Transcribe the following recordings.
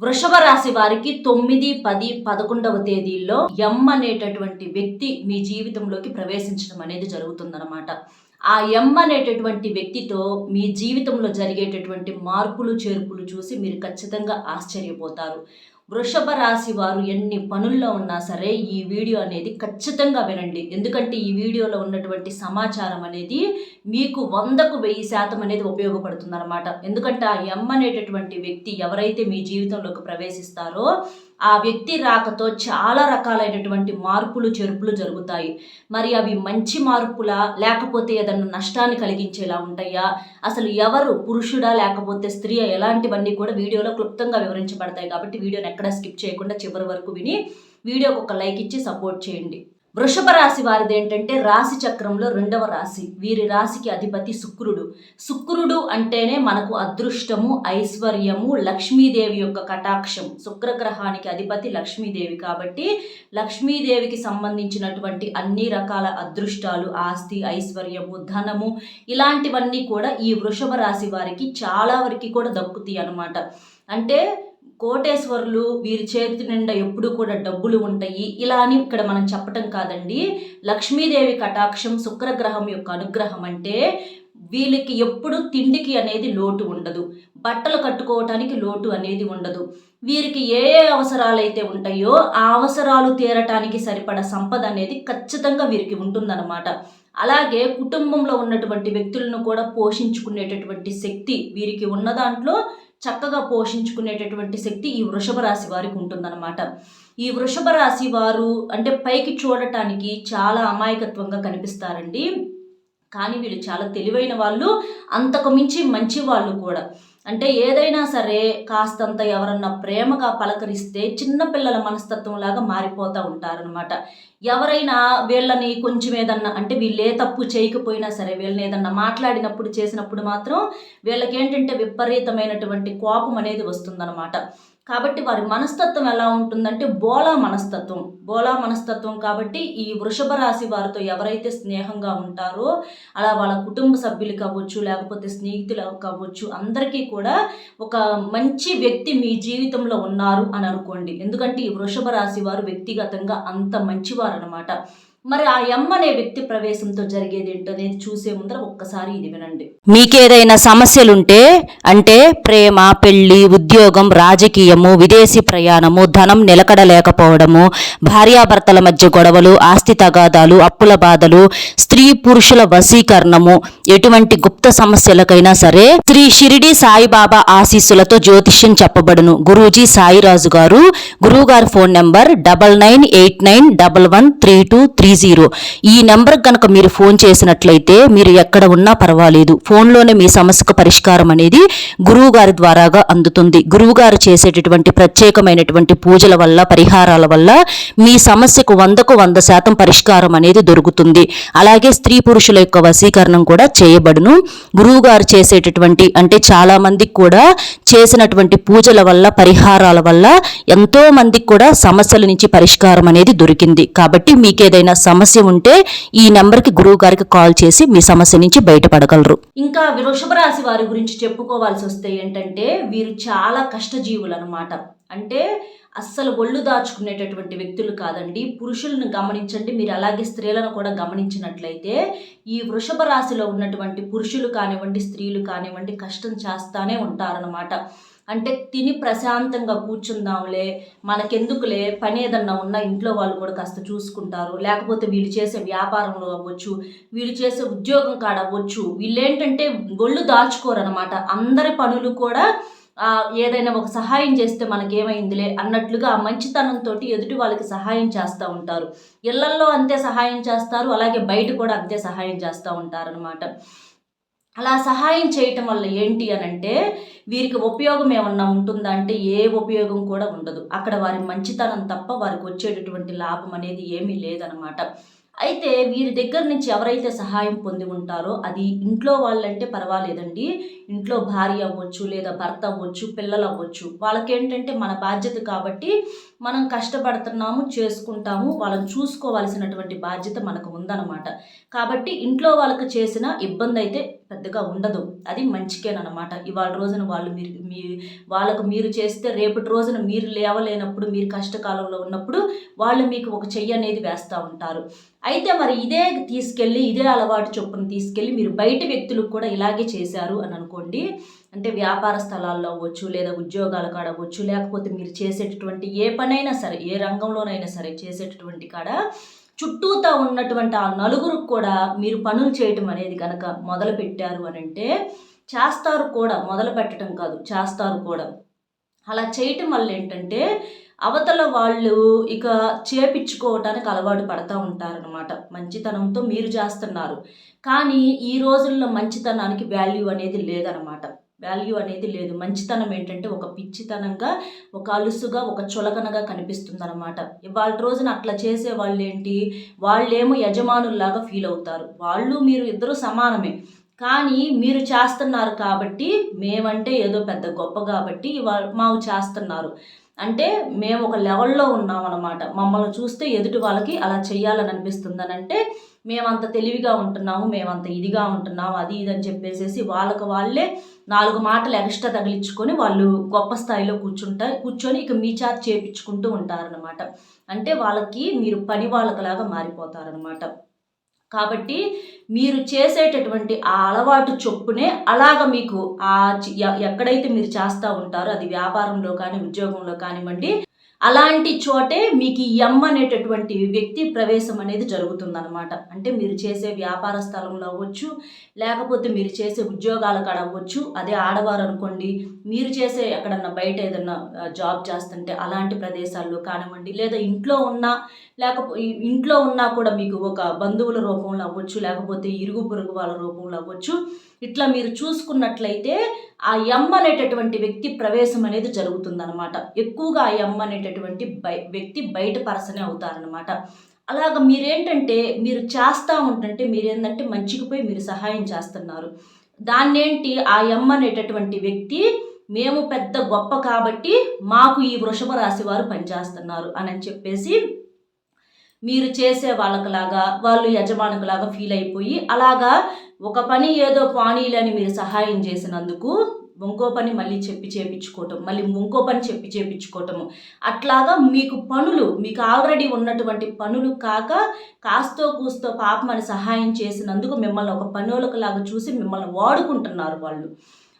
వృషభ రాశి వారికి తొమ్మిది పది పదకొండవ తేదీల్లో ఎం అనేటటువంటి వ్యక్తి మీ జీవితంలోకి ప్రవేశించడం అనేది జరుగుతుందన్నమాట. ఆ ఎం అనేటటువంటి వ్యక్తితో మీ జీవితంలో జరిగేటటువంటి మార్పులు చేర్పులు చూసి మీరు ఖచ్చితంగా ఆశ్చర్యపోతారు. వృషభ రాశి వారు ఎన్ని పనుల్లో ఉన్నా సరే ఈ వీడియో అనేది ఖచ్చితంగా వినండి. ఎందుకంటే ఈ వీడియోలో ఉన్నటువంటి సమాచారం అనేది మీకు వందకు వెయ్యి శాతం అనేది ఉపయోగపడుతుందన్నమాట. ఎందుకంటే ఆ ఎం అనేటటువంటి వ్యక్తి ఎవరైతే మీ జీవితంలోకి ప్రవేశిస్తారో ఆ వ్యక్తి రాకతో చాలా రకాలైనటువంటి మార్పులు చెరుపులు జరుగుతాయి. మరి అవి మంచి మార్పులా? లేకపోతే ఏదన్నా నష్టాన్ని కలిగించేలా ఉంటాయా? అసలు ఎవరు? పురుషుడా? లేకపోతే స్త్రీ ఎలాంటివన్నీ కూడా వీడియోలో క్లుప్తంగా వివరించబడతాయి. కాబట్టి వీడియోని ఎక్కడ స్కిప్ చేయకుండా చివరి వరకు విని వీడియోకి ఒక లైక్ ఇచ్చి సపోర్ట్ చేయండి. వృషభ రాశి వారిది ఏంటంటే రాశి చక్రంలో రెండవ రాశి. వీరి రాశికి అధిపతి శుక్రుడు. శుక్రుడు అంటేనే మనకు అదృష్టము ఐశ్వర్యము లక్ష్మీదేవి యొక్క కటాక్షం. శుక్రగ్రహానికి అధిపతి లక్ష్మీదేవి కాబట్టి లక్ష్మీదేవికి సంబంధించినటువంటి అన్ని రకాల అదృష్టాలు ఆస్తి ఐశ్వర్యము ధనము ఇలాంటివన్నీ కూడా ఈ వృషభ రాశి వారికి చాలా వరకు కూడా దక్కుతాయి అన్నమాట. అంటే కోటేశ్వరులు వీరి చేతి నిండా ఎప్పుడు కూడా డబ్బులు ఉంటాయి. ఇలా అని ఇక్కడ మనం చెప్పటం కాదండి. లక్ష్మీదేవి కటాక్షం శుక్రగ్రహం యొక్క అనుగ్రహం అంటే వీళ్ళకి ఎప్పుడు తిండికి అనేది లోటు ఉండదు. బట్టలు కట్టుకోవటానికి లోటు అనేది ఉండదు. వీరికి ఏ ఏ అవసరాలు అయితే ఉంటాయో ఆ అవసరాలు తీరటానికి సరిపడ సంపద అనేది ఖచ్చితంగా వీరికి ఉంటుందన్నమాట. అలాగే కుటుంబంలో ఉన్నటువంటి వ్యక్తులను కూడా పోషించుకునేటటువంటి శక్తి వీరికి ఉన్న దాంట్లో చక్కగా పోషించుకునేటటువంటి శక్తి ఈ వృషభ రాశి వారికి ఉంటుందన్నమాట. ఈ వృషభ రాశి వారు అంటే పైకి చూడటానికి చాలా అమాయకత్వంగా కనిపిస్తారండి. కానీ వీళ్ళు చాలా తెలివైన వాళ్ళు అంతకు మించి మంచి వాళ్ళు కూడా. అంటే ఏదైనా సరే కాస్తంత ఎవరన్నా ప్రేమగా పలకరిస్తే చిన్నపిల్లల మనస్తత్వం లాగా మారిపోతూ ఉంటారనమాట ఎవరైనా వీళ్ళని కొంచెం ఏదన్నా అంటే వీళ్ళు ఏ తప్పు చేయకపోయినా సరే వీళ్ళని ఏదన్నా మాట్లాడినప్పుడు చేసినప్పుడు మాత్రం వీళ్ళకి ఏంటంటే విపరీతమైనటువంటి కోపం అనేది వస్తుందన్నమాట. కాబట్టి వారి మనస్తత్వం ఎలా ఉంటుందంటే బోలా మనస్తత్వం. బోలా మనస్తత్వం కాబట్టి ఈ వృషభ రాశి వారితో ఎవరైతే స్నేహంగా ఉంటారో అలా వాళ్ళ కుటుంబ సభ్యులు కావచ్చు లేకపోతే స్నేహితులు కావచ్చు అందరికీ కూడా ఒక మంచి వ్యక్తి మీ జీవితంలో ఉన్నారు అని అనుకోండి. ఎందుకంటే ఈ వృషభ రాశి వారు వ్యక్తిగతంగా అంత మంచివారు అనమాట మరి ఆ ఎం అనే వ్యక్తి ప్రవేశంతో జరిగేది ఏంటో అనేది చూసే ముందర ఒక్కసారి ఇది వినండి. మీకేదైనా సమస్యలుంటే అంటే ప్రేమ పెళ్ళి ఉద్యోగం రాజకీయము విదేశీ ప్రయాణము ధనం నిలకడ లేకపోవడము భార్యాభర్తల మధ్య గొడవలు ఆస్తి తగాదాలు అప్పుల బాధలు స్త్రీ పురుషుల వశీకరణము ఎటువంటి గుప్త సమస్యలకైనా సరే శ్రీ షిరిడి సాయిబాబా ఆశీస్సులతో జ్యోతిష్యం చెప్పబడును. గురూజీ సాయిరాజు గారు గురువు గారి phone number double nine eight nine double one three two three zero. ఈ నెంబర్ కనుక మీరు ఫోన్ చేసినట్లయితే మీరు ఎక్కడ ఉన్నా పర్వాలేదు. ఫోన్లోనే మీ సమస్యకు పరిష్కారం అనేది గురువు గారి ద్వారాగా అందుతుంది. గురువు గారు చేసేటటువంటి ప్రత్యేకమైనటువంటి పూజల వల్ల పరిహారాల వల్ల మీ సమస్యకు వందకు వంద శాతం పరిష్కారం అనేది దొరుకుతుంది. అలాగే స్త్రీ పురుషుల యొక్క వశీకరణం కూడా చేయబడును. గురువుగారు చేసేటటువంటి అంటే చాలామందికి కూడా చేసినటువంటి పూజల వల్ల పరిహారాల వల్ల ఎంతో మందికి కూడా సమస్యల నుంచి పరిష్కారం అనేది దొరికింది. కాబట్టి మీకు ఏదైనా సమస్య ఉంటే ఈ నెంబర్కి గురువు గారికి కాల్ చేసి మీ సమస్య నుంచి బయటపడగలరు. ఇంకా వృషభ రాశి వారి గురించి చెప్పుకోవాల్సి వస్తే ఏంటంటే వీరు చాలా కష్టజీవులు అనమాట అంటే అస్సలు ఒళ్ళు దాచుకునేటటువంటి వ్యక్తులు కాదండి. పురుషులను గమనించండి. మీరు అలాగే స్త్రీలను కూడా గమనించినట్లయితే ఈ వృషభ రాశిలో ఉన్నటువంటి పురుషులు కానివ్వండి స్త్రీలు కానివ్వండి కష్టం చేస్తానే ఉంటారనమాట అంటే తిని ప్రశాంతంగా కూర్చుందాంలే మనకెందుకులే పని ఏదన్నా ఉన్నా ఇంట్లో వాళ్ళు కూడా కాస్త చూసుకుంటారు. లేకపోతే వీళ్ళు చేసే వ్యాపారంలో అవ్వచ్చు వీళ్ళు చేసే ఉద్యోగం కాడ అవ్వచ్చు. వీళ్ళు ఏంటంటే ఒళ్ళు దాచుకోరనమాట అందరి పనులు కూడా ఏదైనా ఒక సహాయం చేస్తే మనకేమైందిలే అన్నట్లుగా మంచితనంతో ఎదుటి వాళ్ళకి సహాయం చేస్తూ ఉంటారు. ఇళ్ళల్లో అంతే సహాయం చేస్తారు అలాగే బయట కూడా అంతే సహాయం చేస్తూ ఉంటారనమాట అలా సహాయం చేయటం వల్ల ఏంటి అని అంటే వీరికి ఉపయోగం ఏమన్నా ఉంటుందా అంటే ఏ ఉపయోగం కూడా ఉండదు. అక్కడ వారి మంచితనం తప్ప వారికి వచ్చేటటువంటి లాభం అనేది ఏమీ లేదనమాట అయితే వీరి దగ్గర నుంచి ఎవరైతే సహాయం పొంది ఉంటారో అది ఇంట్లో వాళ్ళంటే పర్వాలేదండి. ఇంట్లో భార్య అవ్వచ్చు లేదా భర్త అవ్వచ్చు పిల్లలు అవ్వచ్చు. వాళ్ళకేంటంటే మన బాధ్యత కాబట్టి మనం కష్టపడుతున్నాము చేసుకుంటాము వాళ్ళని చూసుకోవాల్సినటువంటి బాధ్యత మనకు ఉందన్నమాట. కాబట్టి ఇంట్లో వాళ్ళకి చేసిన ఇబ్బంది అయితే పెద్దగా ఉండదు. అది మంచికేనమాట ఇవాళ రోజున వాళ్ళు మీరు మీ వాళ్ళకు మీరు చేస్తే రేపటి రోజున మీరు లేవలేనప్పుడు మీరు కష్టకాలంలో ఉన్నప్పుడు వాళ్ళు మీకు ఒక చెయ్యి అనేది వేస్తూ ఉంటారు. అయితే మరి ఇదే తీసుకెళ్ళి ఇదే అలవాటు చొప్పున తీసుకెళ్ళి మీరు బయట వ్యక్తులకు కూడా ఇలాగే చేశారు అని అనుకోండి అంటే వ్యాపార స్థలాల్లో అవ్వచ్చు లేదా ఉద్యోగాల కాడ అవ్వచ్చు లేకపోతే మీరు చేసేటటువంటి ఏ పనైనా సరే ఏ రంగంలోనైనా సరే చేసేటటువంటి కాడ చుట్టూతా ఉన్నటువంటి ఆ నలుగురికి కూడా మీరు పనులు చేయటం అనేది కనుక మొదలు పెట్టారు అని అంటే చేస్తారు కూడా మొదలు పెట్టడం కాదు చేస్తారు కూడా. అలా చేయటం వల్ల ఏంటంటే అవతల వాళ్ళు ఇక చేపించుకోవటానికి అలవాటు పడతా ఉంటారనమాట మంచితనంతో మీరు చేస్తున్నారు. కానీ ఈ రోజుల్లో మంచితనానికి వాల్యూ అనేది లేదనమాట వాల్యూ అనేది లేదు. మంచితనం ఏంటంటే ఒక పిచ్చితనంగా ఒక అలుసుగా ఒక చులకనగా కనిపిస్తుంది అనమాట ఇవాళ రోజున అట్లా చేసే వాళ్ళు ఏంటి వాళ్ళేమో యజమానుల్లాగా ఫీల్ అవుతారు. వాళ్ళు మీరు ఇద్దరు సమానమే. కానీ మీరు చేస్తున్నారు కాబట్టి మేమంటే ఏదో పెద్ద గొప్ప కాబట్టి ఇవాళ మాకు చేస్తున్నారు. అంటే మేము ఒక లెవెల్లో ఉన్నాం అనమాట మమ్మల్ని చూస్తే ఎదుటి వాళ్ళకి అలా చేయాలని అనిపిస్తుందని అంటే మేమంత తెలివిగా ఉంటున్నాము మేమంత ఇదిగా ఉంటున్నాము అది ఇది అని చెప్పేసేసి వాళ్ళకి వాళ్ళే నాలుగు మాటలు ఎక్స్ట్రా తగిలించుకొని వాళ్ళు గొప్ప స్థాయిలో కూర్చుంటారు కూర్చొని ఇక మీ చాట్ చేపించుకుంటూ ఉంటారనమాట అంటే వాళ్ళకి మీరు పని వాళ్ళకలాగా మారిపోతారనమాట కాబట్టి మీరు చేసేటటువంటి ఆ అలవాటు చొప్పునే అలాగ మీకు ఆ ఎక్కడైతే మీరు చేస్తూ ఉంటారో అది వ్యాపారంలో కానీ ఉద్యోగంలో కానివ్వండి అలాంటి చోటే మీకు ఎమ్ అనేటటువంటి వ్యక్తి ప్రవేశం అనేది జరుగుతుందన్నమాట. అంటే మీరు చేసే వ్యాపార స్థలంలో అవ్వచ్చు లేకపోతే మీరు చేసే ఉద్యోగాల కాడ అవ్వచ్చు అదే ఆడవారు అనుకోండి మీరు చేసే ఎక్కడన్నా బయట ఏదన్నా జాబ్ చేస్తుంటే అలాంటి ప్రదేశాల్లో కానివ్వండి లేదా ఇంట్లో ఉన్నా లేకపోతే ఇంట్లో ఉన్నా కూడా మీకు ఒక బంధువుల రూపంలో అవ్వచ్చు లేకపోతే ఇరుగు పొరుగు వాళ్ళ రూపంలో అవ్వచ్చు. ఇట్లా మీరు చూసుకున్నట్లయితే ఆ ఎమ్ అనేటటువంటి వ్యక్తి ప్రవేశం అనేది జరుగుతుందనమాట ఎక్కువగా ఆ ఎమ్ అనేటటువంటి బై వ్యక్తి బయట పర్సనే అవుతారనమాట అలాగ మీరేంటంటే మీరు చేస్తూ ఉంటుంటే మీరేంటంటే మంచికి పోయి మీరు సహాయం చేస్తున్నారు. దాన్నేంటి ఆ ఎమ్ అనేటటువంటి వ్యక్తి మేము పెద్ద గొప్ప కాబట్టి మాకు ఈ వృషభ రాశి వారు పనిచేస్తున్నారు అని చెప్పేసి మీరు చేసే వాళ్ళకులాగా వాళ్ళు యజమానుకులాగా ఫీల్ అయిపోయి అలాగా ఒక పని ఏదో పానీలని మీరు సహాయం చేసినందుకు ఇంకో పని మళ్ళీ చెప్పి చేపించుకోవటం మళ్ళీ ఇంకో పని చెప్పి చేపించుకోవటము. అట్లాగా మీకు పనులు మీకు ఆల్రెడీ ఉన్నటువంటి పనులు కాక కాస్తో కూస్తో పాపమని సహాయం చేసినందుకు మిమ్మల్ని ఒక పనులకులాగా చూసి మిమ్మల్ని వాడుకుంటున్నారు వాళ్ళు.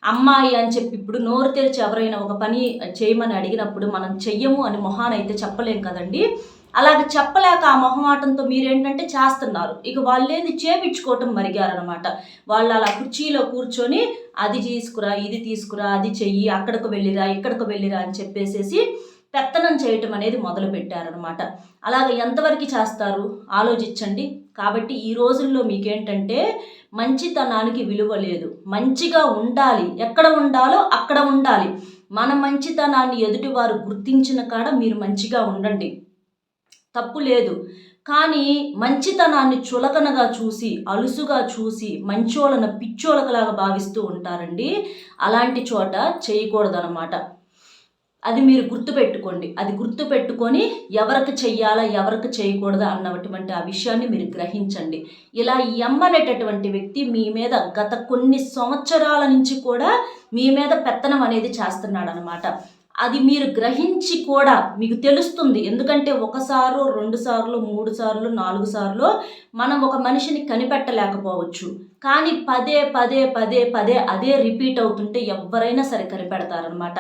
అమ్మాయి అని చెప్పి ఇప్పుడు నోరు తెరిచి ఎవరైనా ఒక పని చేయమని అడిగినప్పుడు మనం చెయ్యము అని మొహాన్ అయితే చెప్పలేం కదండి. అలాగ చెప్పలేక ఆ మొహమాటంతో మీరేంటంటే చేస్తున్నారు. ఇక వాళ్ళేది చేపించుకోవటం మరిగారనమాట వాళ్ళు అలా కుర్చీలో కూర్చొని అది తీసుకురా ఇది తీసుకురా అది చెయ్యి అక్కడికి వెళ్ళిరా ఇక్కడికి వెళ్ళిరా అని చెప్పేసేసి పెత్తనం చేయటం అనేది మొదలు పెట్టారనమాట అలాగ ఎంతవరకు చేస్తారు? ఆలోచించండి. కాబట్టి ఈ రోజుల్లో మీకేంటంటే మంచితనానికి విలువ లేదు. మంచిగా ఉండాలి. ఎక్కడ ఉండాలో అక్కడ ఉండాలి. మన మంచితనాన్ని ఎదుటివారు గుర్తించిన కాడ మీరు మంచిగా ఉండండి. తప్పు లేదు. కానీ మంచితనాన్ని చులకనగా చూసి అలుసుగా చూసి మంచోళ్ళను పిచ్చోళ్ళకలాగా భావిస్తూ ఉంటారండి. అలాంటి చోట చేయకూడదనమాట అది మీరు గుర్తుపెట్టుకోండి. అది గుర్తుపెట్టుకొని ఎవరికి చెయ్యాలా ఎవరికి చేయకూడదా అన్నటువంటి ఆ విషయాన్ని మీరు గ్రహించండి. ఇలా ఎమ్మనేటటువంటి వ్యక్తి మీ మీద గత కొన్ని సంవత్సరాల నుంచి కూడా మీ మీద పెత్తనం అనేది చేస్తున్నాడు అనమాట అది మీరు గ్రహించి కూడా మీకు తెలుస్తుంది. ఎందుకంటే ఒకసారు రెండు సార్లు మూడు సార్లు నాలుగు సార్లు మనం ఒక మనిషిని కనిపెట్టలేకపోవచ్చు. కానీ పదే పదే పదే పదే అదే రిపీట్ అవుతుంటే ఎవరైనా సరే కనిపెడతారనమాట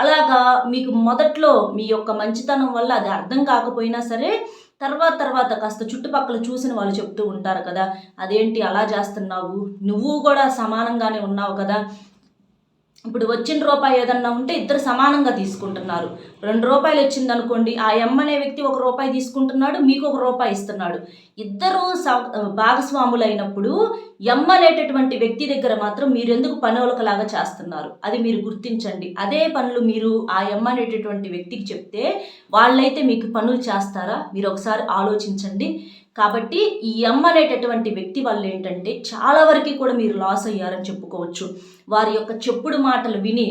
అలాగా మీకు మొదట్లో మీ యొక్క మంచితనం వల్ల అది అర్థం కాకపోయినా సరే తర్వాత తర్వాత కాస్త చుట్టుపక్కల చూసిన వాళ్ళు చెప్తూ ఉంటారు కదా అదేంటి అలా చేస్తున్నావు? నువ్వు కూడా సమానంగానే ఉన్నావు కదా? ఇప్పుడు వచ్చిన రూపాయి ఏదన్నా ఉంటే ఇద్దరు సమానంగా తీసుకుంటున్నారు. రెండు రూపాయలు వచ్చింది అనుకోండి ఆ ఎమ్ అనే వ్యక్తి ఒక రూపాయి తీసుకుంటున్నాడు మీకు ఒక రూపాయి ఇస్తున్నాడు. ఇద్దరు స- భాగస్వాములు అయినప్పుడు ఎమ్ అనేటటువంటి వ్యక్తి దగ్గర మాత్రం మీరు ఎందుకు పనులకలాగా చేస్తున్నారు? అది మీరు గుర్తించండి. అదే పనులు మీరు ఆ ఎమ్ అనేటటువంటి వ్యక్తికి చెప్తే వాళ్ళైతే మీకు పనులు చేస్తారా? మీరు ఒకసారి ఆలోచించండి. కాబట్టి ఈ ఎమ్ అనేటటువంటి వ్యక్తి వల్ల ఏంటంటే చాలా వరకు కూడా మీరు లాస్ అయ్యారని చెప్పుకోవచ్చు. వారి యొక్క చెప్పుడు మాటలు విని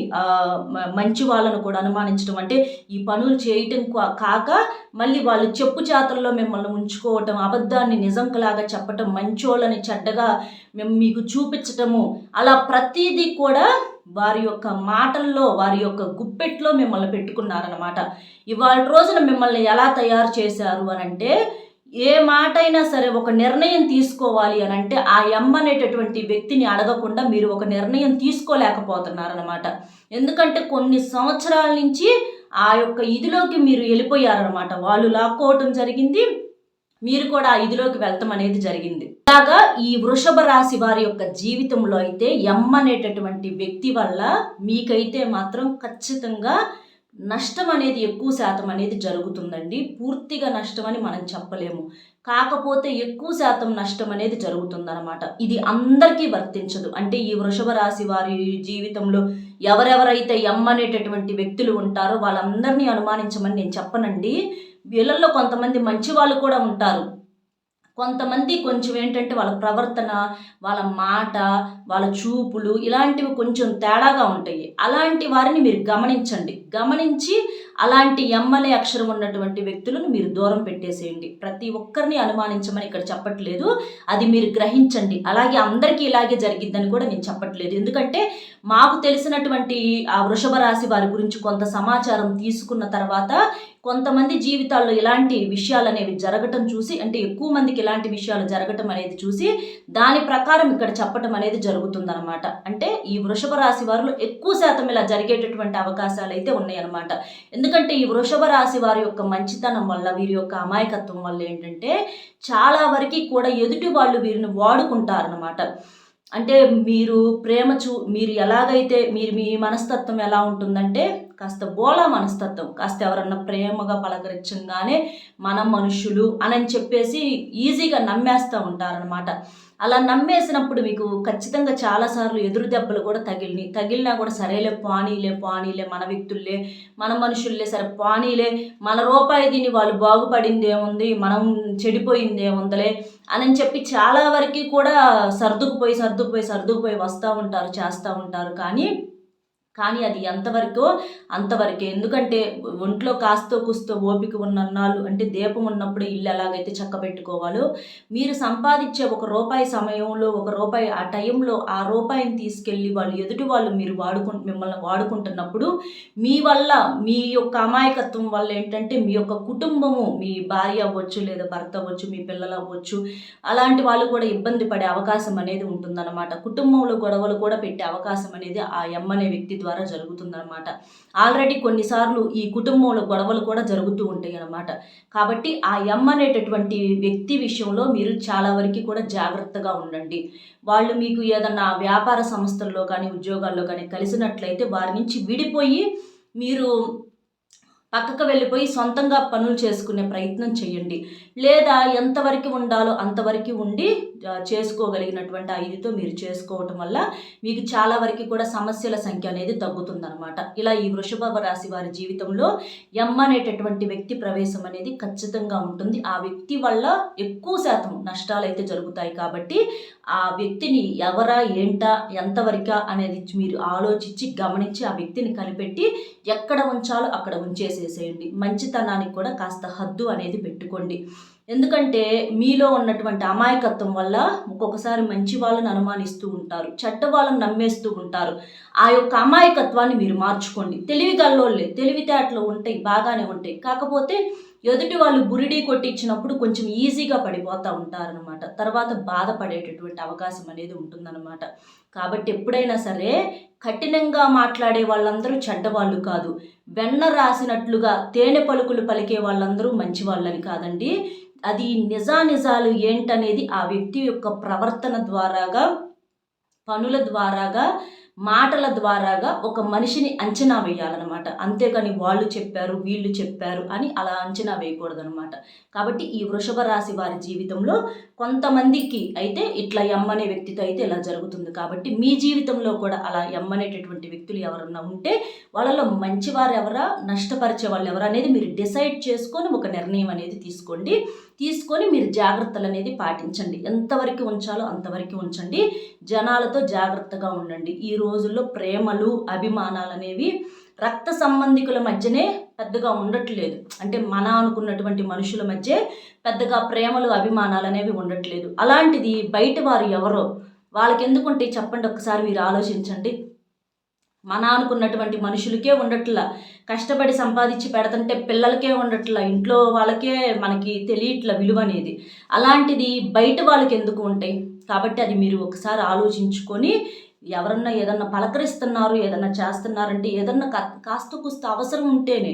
మంచి వాళ్ళను కూడా అనుమానించడం అంటే ఈ పనులు చేయటం కా- కాక మళ్ళీ వాళ్ళు చెప్పు జాతరలో మిమ్మల్ని ఉంచుకోవటం అబద్ధాన్ని నిజంలాగా చెప్పటం మంచోళ్ళని చెడ్డగా మేము మీకు చూపించటము అలా ప్రతిదీ కూడా వారి యొక్క మాటల్లో వారి యొక్క గుప్పెట్లో మిమ్మల్ని పెట్టుకున్నారనమాట ఇవాళ రోజున మిమ్మల్ని ఎలా తయారు చేశారు అని అంటే ఏ మాట అయినా సరే ఒక నిర్ణయం తీసుకోవాలి అని అంటే ఆ ఎమ్ అనేటటువంటి వ్యక్తిని అడగకుండా మీరు ఒక నిర్ణయం తీసుకోలేకపోతున్నారనమాట ఎందుకంటే కొన్ని సంవత్సరాల నుంచి ఆ యొక్క ఇదిలోకి మీరు వెళ్ళిపోయారనమాట వాళ్ళు లాక్కోవటం జరిగింది మీరు కూడా ఆ ఇదిలోకి వెళ్తాం అనేది జరిగింది. ఇలాగా ఈ వృషభ రాశి వారి యొక్క జీవితంలో అయితే ఎమ్ అనేటటువంటి వ్యక్తి వల్ల మీకైతే మాత్రం ఖచ్చితంగా నష్టం అనేది ఎక్కువ శాతం అనేది జరుగుతుందండి. పూర్తిగా నష్టం అని మనం చెప్పలేము. కాకపోతే ఎక్కువ శాతం నష్టం అనేది జరుగుతుందన్నమాట. ఇది అందరికీ వర్తించదు. అంటే ఈ వృషభ రాశి వారి జీవితంలో ఎవరెవరైతే ఎమ్ అనేటటువంటి వ్యక్తులు ఉంటారో వాళ్ళందరినీ అనుమానించమని నేను చెప్పనండి. వీళ్ళల్లో కొంతమంది మంచి వాళ్ళు కూడా ఉంటారు. కొంతమంది కొంచెం ఏంటంటే వాళ్ళ ప్రవర్తన వాళ్ళ మాట వాళ్ళ చూపులు ఇలాంటివి కొంచెం తేడాగా ఉంటాయి. అలాంటి వారిని మీరు గమనించండి. గమనించి అలాంటి ఎమ్మలే అక్షరం ఉన్నటువంటి వ్యక్తులను మీరు దూరం పెట్టేసేయండి. ప్రతి ఒక్కరిని అనుమానించమని ఇక్కడ చెప్పట్లేదు. అది మీరు గ్రహించండి. అలాగే అందరికీ ఇలాగే జరిగిద్దని కూడా నేను చెప్పట్లేదు. ఎందుకంటే మాకు తెలిసినటువంటి ఆ వృషభ రాశి వారి గురించి కొంత సమాచారం తీసుకున్న తర్వాత కొంతమంది జీవితాల్లో ఇలాంటి విషయాలు అనేవి జరగటం చూసి అంటే ఎక్కువ మందికి ఇలాంటి విషయాలు జరగటం అనేది చూసి దాని ప్రకారం ఇక్కడ చెప్పటం అనేది జరుగుతుందన్నమాట. అంటే ఈ వృషభ రాశి వారిలో ఎక్కువ శాతం ఇలా జరిగేటటువంటి అవకాశాలు అయితే ఉన్నాయన్నమాట. ఎందుకంటే ఎందుకంటే ఈ వృషభ రాశి వారి యొక్క మంచితనం వల్ల వీరి యొక్క అమాయకత్వం వల్ల ఏంటంటే చాలా వరకు కూడా ఎదుటి వాళ్ళు వీరిని వాడుకుంటారనమాట అంటే మీరు ప్రేమ చూ మీరు ఎలాగైతే మీరు మీ మనస్తత్వం ఎలా ఉంటుందంటే కాస్త బోళ మనస్తత్వం కాస్త ఎవరన్నా ప్రేమగా పలకరించగానే మనం మనుషులు అని చెప్పేసి ఈజీగా నమ్మేస్తూ ఉంటారనమాట అలా నమ్మేసినప్పుడు మీకు ఖచ్చితంగా చాలాసార్లు ఎదురు దెబ్బలు కూడా తగిలినాయి తగిలినా కూడా సరేలే పానీలే పానీలే మన వ్యక్తుల్లే మన మనుషుల్లే సరే పానీలే మన రూపాయి దీన్ని వాళ్ళు బాగుపడింది ఏముంది మనం చెడిపోయింది ఏముందలే అని చెప్పి చాలా వరకు కూడా సర్దుకుపోయి సర్దుకుపోయి సర్దుకుపోయి వస్తూ ఉంటారు చేస్తూ ఉంటారు. కానీ కానీ అది ఎంతవరకు అంతవరకే. ఎందుకంటే ఒంట్లో కాస్తో కుస్తో ఓపిక ఉన్నన్నాళ్ళు అంటే దీపం ఉన్నప్పుడు ఇల్లు ఎలాగైతే చక్క పెట్టుకోవాలో మీరు సంపాదించే ఒక రూపాయి సమయంలో ఒక రూపాయి ఆ టైంలో ఆ రూపాయిని తీసుకెళ్ళి వాళ్ళు ఎదుటి వాళ్ళు మీరు వాడుకు మిమ్మల్ని వాడుకుంటున్నప్పుడు మీ వల్ల మీ యొక్క అమాయకత్వం వల్ల ఏంటంటే మీ యొక్క కుటుంబము మీ భార్య అవ్వచ్చు లేదా భర్త అవ్వచ్చు మీ పిల్లలు అవ్వచ్చు అలాంటి వాళ్ళు కూడా ఇబ్బంది పడే అవకాశం అనేది ఉంటుందన్నమాట. కుటుంబంలో గొడవలు కూడా పెట్టే అవకాశం అనేది ఆ ఎమ్మనే వ్యక్తి ద్వారా జరుగుతుందన్నమాట. ఆల్రెడీ కొన్నిసార్లు ఈ కుటుంబంలో గొడవలు కూడా జరుగుతూ ఉంటాయి అన్నమాట కాబట్టి ఆ ఎమ్ అనేటటువంటి వ్యక్తి విషయంలో మీరు చాలా వరకు కూడా జాగ్రత్తగా ఉండండి. వాళ్ళు మీకు ఏదన్నా వ్యాపార సంస్థల్లో కానీ ఉద్యోగాల్లో కానీ కలిసినట్లయితే వారి నుంచి విడిపోయి మీరు పక్కకు వెళ్ళిపోయి సొంతంగా పనులు చేసుకునే ప్రయత్నం చేయండి. లేదా ఎంతవరకు ఉండాలో అంతవరకు ఉండి చేసుకోగలిగినటువంటి ఐదుతో మీరు చేసుకోవటం వల్ల మీకు చాలా వరకు కూడా సమస్యల సంఖ్య అనేది తగ్గుతుందన్నమాట. ఇలా ఈ వృషభ రాశి వారి జీవితంలో ఎమ్ అనేటటువంటి వ్యక్తి ప్రవేశం అనేది ఖచ్చితంగా ఉంటుంది. ఆ వ్యక్తి వల్ల ఎక్కువ శాతం నష్టాలు అయితే జరుగుతాయి కాబట్టి ఆ వ్యక్తిని ఎవరా ఏంటా ఎంతవరకా అనేది మీరు ఆలోచించి గమనించి ఆ వ్యక్తిని కనిపెట్టి ఎక్కడ ఉంచాలో అక్కడ ఉంచేసి ఉంచేసేసేయండి మంచితనానికి కూడా కాస్త హద్దు అనేది పెట్టుకోండి. ఎందుకంటే మీలో ఉన్నటువంటి అమాయకత్వం వల్ల ఒక్కొక్కసారి మంచి వాళ్ళని అనుమానిస్తూ ఉంటారు. చెడ్డ వాళ్ళని నమ్మేస్తూ ఉంటారు. ఆ యొక్క అమాయకత్వాన్ని మీరు మార్చుకోండి. తెలివి గల్లోళ్ళే తెలివితేటలు ఉంటాయి బాగానే ఉంటాయి. కాకపోతే ఎదుటి వాళ్ళు బురిడి కొట్టించినప్పుడు కొంచెం ఈజీగా పడిపోతూ ఉంటారనమాట తర్వాత బాధపడేటటువంటి అవకాశం అనేది ఉంటుందన్నమాట. కాబట్టి ఎప్పుడైనా సరే కఠినంగా మాట్లాడే వాళ్ళందరూ చెడ్డవాళ్ళు కాదు. వెన్న రాసినట్లుగా తేనె పలుకులు పలికే వాళ్ళందరూ మంచి వాళ్ళని కాదండి. అది నిజానిజాలు ఏంటనేది ఆ వ్యక్తి యొక్క ప్రవర్తన ద్వారాగా పనుల ద్వారాగా మాటల ద్వారాగా ఒక మనిషిని అంచనా వేయాలన్నమాట. అంతేకాని వాళ్ళు చెప్పారు వీళ్ళు చెప్పారు అని అలా అంచనా వేయకూడదనమాట కాబట్టి ఈ వృషభ రాశి వారి జీవితంలో కొంతమందికి అయితే ఇట్లా ఎమ్మనే వ్యక్తితో అయితే ఇలా జరుగుతుంది. కాబట్టి మీ జీవితంలో కూడా అలా ఎమ్మనేటటువంటి వ్యక్తులు ఎవరన్నా ఉంటే వాళ్ళలో మంచివారు ఎవరా నష్టపరిచే వాళ్ళు ఎవరా అనేది మీరు డిసైడ్ చేసుకొని ఒక నిర్ణయం అనేది తీసుకోండి. తీసుకొని మీరు జాగ్రత్తలు అనేది పాటించండి. ఎంతవరకు ఉంచాలో అంతవరకు ఉంచండి. జనాలతో జాగ్రత్తగా ఉండండి. ఈ రోజుల్లో ప్రేమలు అభిమానాలు అనేవి రక్త సంబంధికుల మధ్యనే పెద్దగా ఉండట్లేదు. అంటే మన అనుకున్నటువంటి మనుషుల మధ్య పెద్దగా ప్రేమలు అభిమానాలు అనేవి ఉండట్లేదు. అలాంటిది బయట వారు ఎవరో వాళ్ళకి ఎందుకుంటే చెప్పండి. ఒకసారి మీరు ఆలోచించండి. మన అనుకున్నటువంటి మనుషులకే ఉండట్లా. కష్టపడి సంపాదించి పెడతంటే పిల్లలకే ఉండట్లా. ఇంట్లో వాళ్ళకే మనకి తెలియట్ల విలువ అనేది అలాంటిది బయట వాళ్ళకి ఎందుకు ఉంటాయి? కాబట్టి అది మీరు ఒకసారి ఆలోచించుకొని ఎవరన్నా ఏదన్నా పలకరిస్తున్నారు ఏదన్నా చేస్తున్నారంటే ఏదన్నా కా- కాస్త కూస్త అవసరం ఉంటేనే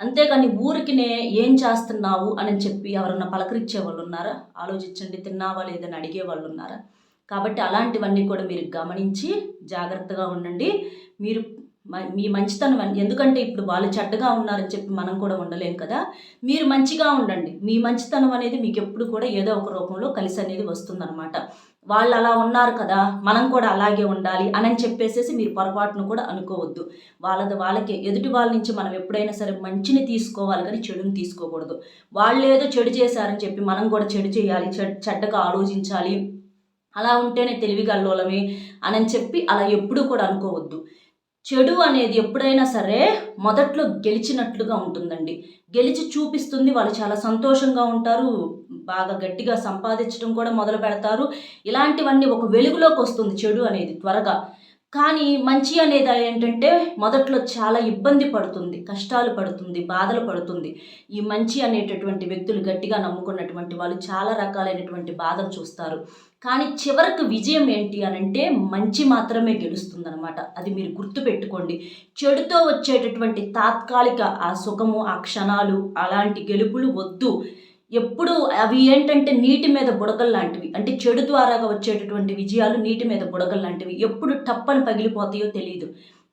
అంతేకాని ఊరికినే ఏం చేస్తున్నావు అని చెప్పి ఎవరన్నా పలకరించే వాళ్ళు ఉన్నారా ఆలోచించండి. తిన్నావా లేదని అడిగే వాళ్ళు ఉన్నారా కాబట్టి అలాంటివన్నీ కూడా మీరు గమనించి జాగ్రత్తగా ఉండండి. మీరు మ- మీ మంచితనం అని- ఎందుకంటే ఇప్పుడు వాళ్ళు చెడ్డగా ఉన్నారని చెప్పి మనం కూడా ఉండలేం కదా. మీరు మంచిగా ఉండండి. మీ మంచితనం అనేది మీకు ఎప్పుడు కూడా ఏదో ఒక రూపంలో కలిసి అనేది వస్తుందన్నమాట. వాళ్ళు అలా ఉన్నారు కదా మనం కూడా అలాగే ఉండాలి అని చెప్పేసేసి మీరు పొరపాటును కూడా అనుకోవద్దు. వాళ్ళది వాళ్ళకి ఎదుటి వాళ్ళ నుంచి మనం ఎప్పుడైనా సరే మంచిని తీసుకోవాలి కానీ చెడుని తీసుకోకూడదు. వాళ్ళు ఏదో చెడు చేశారని చెప్పి మనం కూడా చెడు చేయాలి చెడ్ చెడ్డగా ఆలోచించాలి అలా ఉంటేనే తెలివిగల్లోలమే అని చెప్పి అలా ఎప్పుడూ కూడా అనుకోవద్దు. చెడు అనేది ఎప్పుడైనా సరే మొదట్లో గెలిచినట్లుగా ఉంటుందండి. గెలిచి చూపిస్తుంది వాళ్ళు చాలా సంతోషంగా ఉంటారు బాగా గట్టిగా సంపాదించడం కూడా మొదలు పెడతారు. ఇలాంటివన్నీ ఒక వెలుగులోకి వస్తుంది చెడు అనేది త్వరగా. కానీ మంచి అనేది ఏంటంటే మొదట్లో చాలా ఇబ్బంది పడుతుంది కష్టాలు పడుతుంది బాధలు పడుతుంది. ఈ మంచి అనేటటువంటి వ్యక్తులు గట్టిగా నమ్ముకున్నటువంటి వాళ్ళు చాలా రకాలైనటువంటి బాధలు చూస్తారు. కానీ చివరకు విజయం ఏంటి అని అంటే మంచి మాత్రమే గెలుస్తుందనమాట అది మీరు గుర్తుపెట్టుకోండి. చెడుతో వచ్చేటటువంటి తాత్కాలిక ఆ సుఖము ఆ క్షణాలు అలాంటి గెలుపులు వద్దు. ఎప్పుడు అవి ఏంటంటే నీటి మీద బుడగలు లాంటివి. అంటే చెడు ద్వారాగా వచ్చేటటువంటి విజయాలు నీటి మీద బుడగలు లాంటివి. ఎప్పుడు టప్పని పగిలిపోతాయో తెలియదు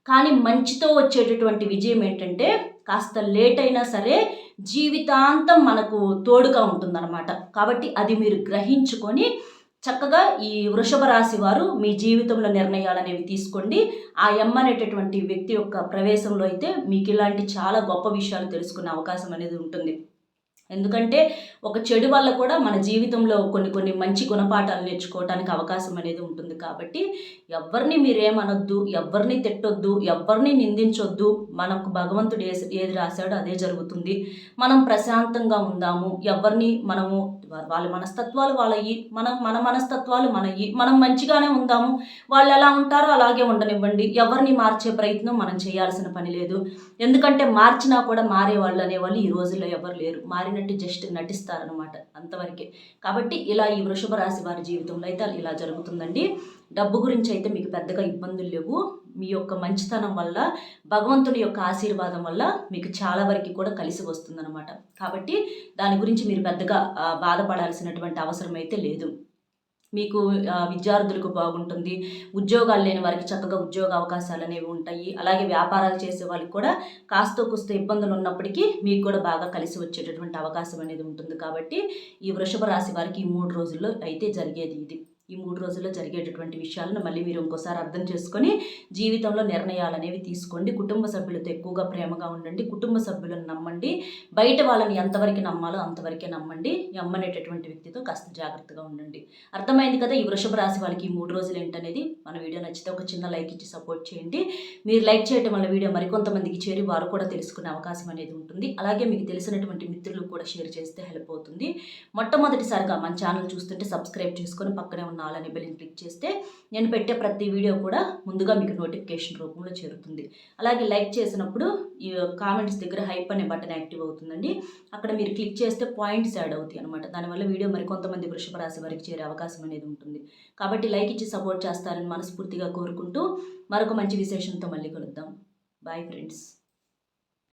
కానీ మంచితో వచ్చేటటువంటి విజయం ఏంటంటే కాస్త లేట్ అయినా సరే జీవితాంతం మనకు తోడుగా ఉంటుందన్నమాట. కాబట్టి అది మీరు గ్రహించుకొని చక్కగా ఈ వృషభ రాశి వారు మీ జీవితంలో నిర్ణయాలు అనేవి తీసుకోండి. ఆ ఎమ్ అనేటటువంటి వ్యక్తి యొక్క ప్రవేశంలో అయితే మీకు ఇలాంటి చాలా గొప్ప విషయాలు తెలుసుకునే అవకాశం అనేది ఉంటుంది. ఎందుకంటే ఒక చెడు వల్ల కూడా మన జీవితంలో కొన్ని కొన్ని మంచి గుణపాఠాలు నేర్చుకోవడానికి అవకాశం అనేది ఉంటుంది కాబట్టి ఎవరిని మీరేమనొద్దు ఎవరిని తిట్టొద్దు ఎవరిని నిందించొద్దు మనకు భగవంతుడు ఏది రాశాడో అదే జరుగుతుంది. మనం ప్రశాంతంగా ఉందాము ఎవరిని మనము వాళ్ళ మనస్తత్వాలు వాళ్ళయి మన మన మనస్తత్వాలు మనయి మనం మంచిగానే ఉందాము వాళ్ళు ఎలా ఉంటారో అలాగే ఉండనివ్వండి ఎవరిని మార్చే ప్రయత్నం మనం చేయాల్సిన పని లేదు. ఎందుకంటే మార్చినా కూడా మారే వాళ్ళు అనేవాళ్ళు ఈ రోజుల్లో ఎవరు లేరు. మారినట్టు జస్ట్ నటిస్తారనమాట అంతవరకే. కాబట్టి ఇలా ఈ వృషభ రాశి వారి జీవితంలో అయితే ఇలా జరుగుతుందండి. డబ్బు గురించి అయితే మీకు పెద్దగా ఇబ్బందులు లేవు. మీ యొక్క మంచితనం వల్ల భగవంతుని యొక్క ఆశీర్వాదం వల్ల మీకు చాలా వరకు కూడా కలిసి వస్తుందన్నమాట. కాబట్టి దాని గురించి మీరు పెద్దగా బాధపడాల్సినటువంటి అవసరం అయితే లేదు. మీకు విద్యార్థులకు బాగుంటుంది. ఉద్యోగాలు లేని వారికి చక్కగా ఉద్యోగ అవకాశాలు అనేవి ఉంటాయి. అలాగే వ్యాపారాలు చేసే వాళ్ళకి కూడా కాస్త కుస్త ఇబ్బందులు ఉన్నప్పటికీ మీకు కూడా బాగా కలిసి వచ్చేటటువంటి అవకాశం అనేది ఉంటుంది. కాబట్టి ఈ వృషభ రాశి వారికి ఈ మూడు రోజుల్లో అయితే జరిగేది ఇది. ఈ మూడు రోజుల్లో జరిగేటటువంటి విషయాలను మళ్ళీ మీరు ఇంకోసారి అర్థం చేసుకొని జీవితంలో నిర్ణయాలు అనేవి తీసుకోండి. కుటుంబ సభ్యులతో ఎక్కువగా ప్రేమగా ఉండండి. కుటుంబ సభ్యులను నమ్మండి. బయట వాళ్ళని ఎంతవరకు నమ్మాలో అంతవరకే నమ్మండి. నమ్మనేటటువంటి వ్యక్తితో కాస్త జాగ్రత్తగా ఉండండి. అర్థమైంది కదా? ఈ వృషభ రాశి వాళ్ళకి ఈ మూడు రోజులు ఏంటనేది? మన వీడియో నచ్చితే ఒక చిన్న లైక్ ఇచ్చి సపోర్ట్ చేయండి. మీరు లైక్ చేయడం వల్ల వీడియో మరికొంతమందికి చేరి వారు కూడా తెలుసుకునే అవకాశం అనేది ఉంటుంది. అలాగే మీకు తెలిసినటువంటి మిత్రులకు కూడా షేర్ చేస్తే హెల్ప్ అవుతుంది. మొట్టమొదటిసారిగా మన ఛానల్ చూస్తుంటే సబ్స్క్రైబ్ చేసుకొని పక్కనే ఉన్న ఆల్ అనే బెల్ని క్లిక్ చేస్తే నేను పెట్టే ప్రతి వీడియో కూడా ముందుగా మీకు నోటిఫికేషన్ రూపంలో చేరుతుంది. అలాగే లైక్ చేసినప్పుడు ఈ కామెంట్స్ దగ్గర హైప్ అనే బటన్ యాక్టివ్ అవుతుందండి. అక్కడ మీరు క్లిక్ చేస్తే పాయింట్స్ యాడ్ అవుతాయి అనమాట దానివల్ల వీడియో మరి కొంతమంది వృషభ రాశి వారికి చేరే అవకాశం అనేది ఉంటుంది. కాబట్టి లైక్ ఇచ్చి సపోర్ట్ చేస్తారని మనస్ఫూర్తిగా కోరుకుంటూ మరొక మంచి విశేషంతో మళ్ళీ కలుద్దాం. Bye friends